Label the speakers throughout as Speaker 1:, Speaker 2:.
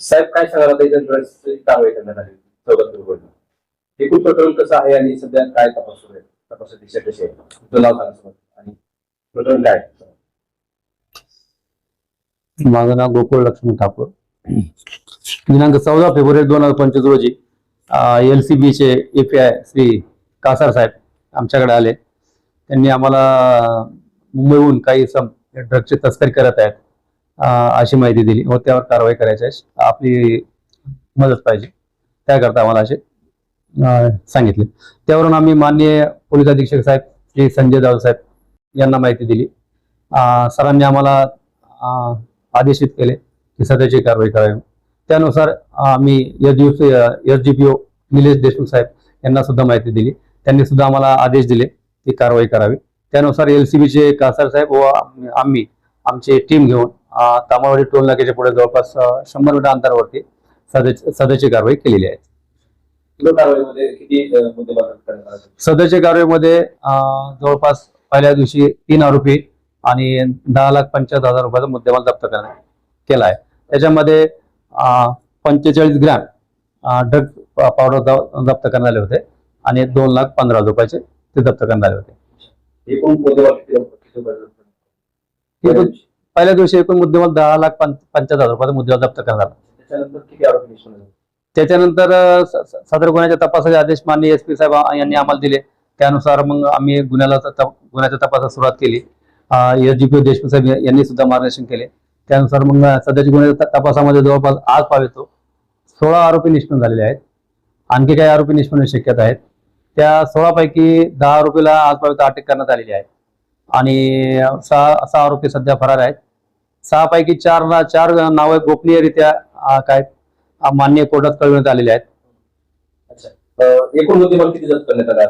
Speaker 1: साहेब काय सांगाल आता इथं कारवाई करण्यात आली चौदा फेब्रुवारीला एकूण प्रकरण कसं आहे आणि सध्या काय तपास सुरू आहे? तपासाची दिशा कशी आहे? तुझं नाव सांगा आणि प्रकरण काय
Speaker 2: माझं नाव गोकुळ लक्ष्मण ठाकूर. दिनांक चौदा फेब्रुवारी दोन हजार पंचवीस रोजी एल सी बीचे एफ आय श्री कासार साहेब आमच्याकडे आले. त्यांनी आम्हाला मुंबईहून काही सम ड्रगची तस्करी करत आहेत. अशी माहिती दिली. व त्यावर कारवाई करायची आहे. आपली मदत पाहिजे. त्याकरता आम्हाला असे सांगितले. त्यावरून आम्ही माननीय पोलीस अधीक्षक साहेब श्री संजय जाधव साहेब यांना माहिती दिली. सरांनी आम्हाला आदेशित केले की सध्याची कारवाई करावी. त्यानुसार आम्ही S D P O Nilesh Deshmukh saheb यांना सुद्धा माहिती दिली. त्यांनी सुद्धा आम्हाला आदेश दिले की कारवाई करावी. त्यानुसार एल सी बीचे कासार साहेब व आम्ही आमची टीम घेऊन अं, तामावाडी टोल नाक्याच्या पुढे जवळपास शंभर मीटर अंतरावरती सध्या सध्याची कारवाई केलेली आहे? सध्याच्या कारवाईमध्ये जवळपास पहिल्या दिवशी तीन आरोपी आणि दहा लाख पंच्याहत्तर हजार रुपयाचा मुद्देमाल जप्त करण्यात केला आहे त्याच्यामध्ये पंचेचाळीस ग्रॅम ड्रग पावडर जप्त करण्यात आले होते आणि दोन लाख पंधरा हजार रुपयाचे ते जप्त करण्यात आले होते. पहिल्या दिवशी एकूण मुद्देमाल दहा लाख पं- पंच्याहत्तर हजार रुपयाचा मुद्देमाल जप्त करण्यात आला.
Speaker 1: त्याच्यानंतर
Speaker 2: सदर गुन्ह्याच्या तपासाचे आदेश माननीय एस पी साहेब यांनी आम्हाला दिले. त्यानुसार मग आम्ही गुन्ह्याला गुन्ह्याच्या तपासास सुरुवात केली. S D P Deshmukh saheb यांनी सुद्धा मार्गदर्शन केले. त्यानुसार मग सध्याच्या गुन्ह्याच्या तपासामध्ये जवळपास आज पावेतो. सोळा आरोपी निष्पन्न झालेले आहेत. आणखी काही आरोपी निष्पन्न शक्यता आहेत. त्या सोळापैकी दहा आरोपीला आज पावेतो अटक करण्यात आलेली आहे. आणि सहा सहा आरोपी सध्या फरार आहेत. सहा पैकी चार ना- चार नावे गोपनीयरित्या काय मान्य कोर्टात कळवण्यात आलेले आहेत.
Speaker 1: एकूण मुद्देमाल किती जप्त करण्यात आले?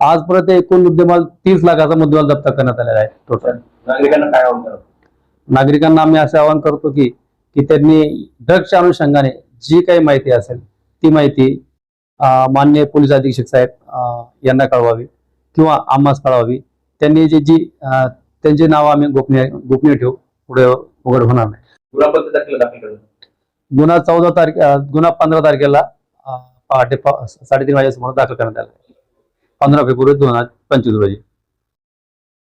Speaker 2: आजपर्यंत एकूण मुद्देमाल तीस लाखाचा मुद्देमाल जप्त करण्यात आलेला आहे टोटल
Speaker 1: नागरिकांना काय आव्हान
Speaker 2: नागरिकांना आम्ही असे आवाहन करतो की की त्यांनी ड्रग्सच्या अनुषंगाने जी काही माहिती असेल ती माहिती अं, माननीय पोलीस अधीक्षक साहेब यांना कळवावी किंवा आम्हास कळवावी. त्यांनी जी जी त्यांची नावं आम्ही गोपनीय गोपनीय ठेवू. पुढे उघड होणार नाही.
Speaker 1: गुन्हा
Speaker 2: चौदा तारखे गुन्हा पंधरा तारखेला पहाटे साडेतीन वाजेसमोर दाखल करण्यात आला पंधरा फेब्रुवारी दोन हजार पंचवीस रोजी.